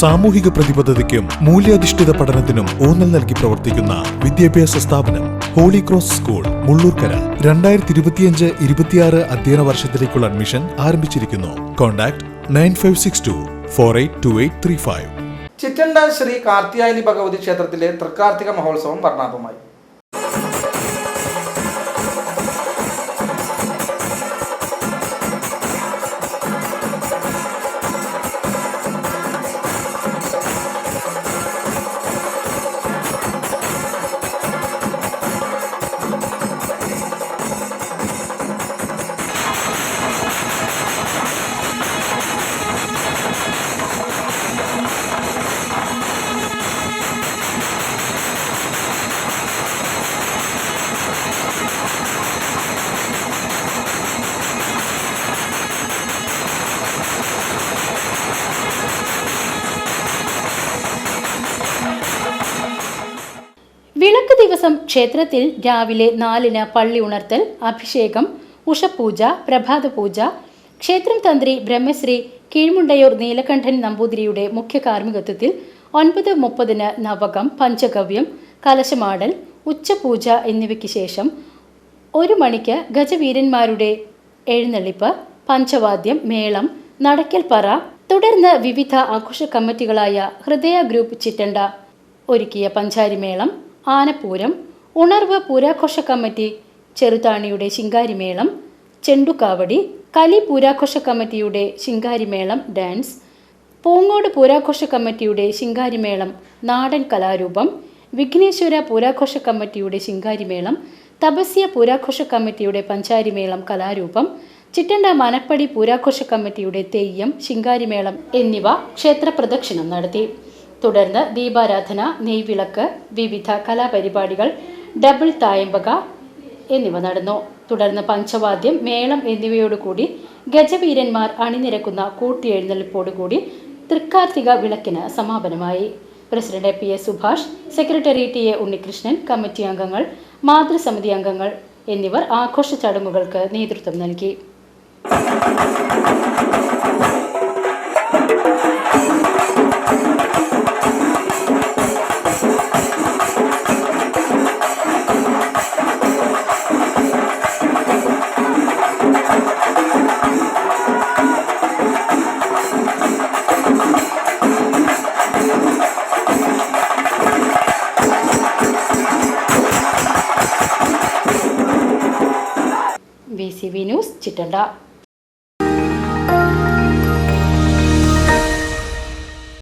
സാമൂഹിക പ്രതിബദ്ധതയ്ക്കും മൂല്യാധിഷ്ഠിത പഠനത്തിനും ഊന്നൽ നൽകി പ്രവർത്തിക്കുന്ന വിദ്യാഭ്യാസ സ്ഥാപനം ഹോളി ക്രോസ് സ്കൂൾ മുള്ളൂർക്കര. രണ്ടായിരത്തി ഇരുപത്തിയഞ്ച് ഇരുപത്തിയാറ് അധ്യയന വർഷത്തിലേക്കുള്ള അഡ്മിഷൻ ആരംഭിച്ചിരിക്കുന്നു. Contact nine five six two four eight two eight three five. Chittanda Sri Karthiyayani Bhagavathi ക്ഷേത്രത്തിലെ തൃക്കാർത്തിക മഹോത്സവം വർണാഭമായി. ദിവസം ക്ഷേത്രത്തിൽ രാവിലെ നാലിന് പള്ളി ഉണർത്തൽ അഭിഷേകം ഉഷപൂജ പ്രഭാത പൂജ ക്ഷേത്രം തന്ത്രി ബ്രഹ്മശ്രീ കീഴ്മുണ്ടയൂർ നീലകണ്ഠൻ നമ്പൂതിരിയുടെ മുഖ്യ കാർമ്മികത്വത്തിൽ ഒൻപത് മുപ്പതിന് നവകം പഞ്ചഗവ്യം കലശമാടൽ ഉച്ചപൂജ എന്നിവയ്ക്ക് ശേഷം ഒരു മണിക്ക് ഗജവീരന്മാരുടെ എഴുന്നള്ളിപ്പ് പഞ്ചവാദ്യം മേളം നടക്കൽ പറ തുടർന്ന് വിവിധ ആഘോഷ കമ്മിറ്റികളായ ഹൃദയ ഗ്രൂപ്പ് ചിറ്റണ്ട ഒരുക്കിയ പഞ്ചാരിമേളം ആനപ്പൂരം ഉണർവ് പൂരാഘോഷ കമ്മിറ്റി ചെറുതാണിയുടെ ശിങ്കാരിമേളം ചെണ്ടുകാവടി കലി പൂരാഘോഷ കമ്മിറ്റിയുടെ ശിങ്കാരിമേളം ഡാൻസ് പൂങ്ങോട് പൂരാഘോഷ കമ്മിറ്റിയുടെ ശിങ്കാരിമേളം നാടൻ കലാരൂപം വിഘ്നേശ്വര പൂരാഘോഷ കമ്മിറ്റിയുടെ ശിങ്കാരിമേളം തപസ്യ പൂരാഘോഷ കമ്മിറ്റിയുടെ പഞ്ചാരിമേളം കലാരൂപം ചിറ്റണ്ട മനപ്പടി പൂരാഘോഷ കമ്മിറ്റിയുടെ തെയ്യം ശിങ്കാരിമേളം എന്നിവ ക്ഷേത്രപ്രദക്ഷിണം നടത്തി. തുടർന്ന് ദീപാരാധന നെയ്വിളക്ക് വിവിധ കലാപരിപാടികൾ ഡബിൾ തായമ്പക എന്നിവ നടന്നു. തുടർന്ന് പഞ്ചവാദ്യം മേളം എന്നിവയോടുകൂടി ഗജവീരന്മാർ അണിനിരക്കുന്ന കൂട്ടിയെഴുന്നള്ളിപ്പോടുകൂടി തൃക്കാർത്തിക വിളക്കിന് സമാപനമായി. President P S Subhash secretary T A Unnikrishnan committee അംഗങ്ങൾ മാതൃസമിതി അംഗങ്ങൾ എന്നിവർ ആഘോഷ ചടങ്ങുകൾക്ക് നേതൃത്വം നൽകി. V V news Chittanda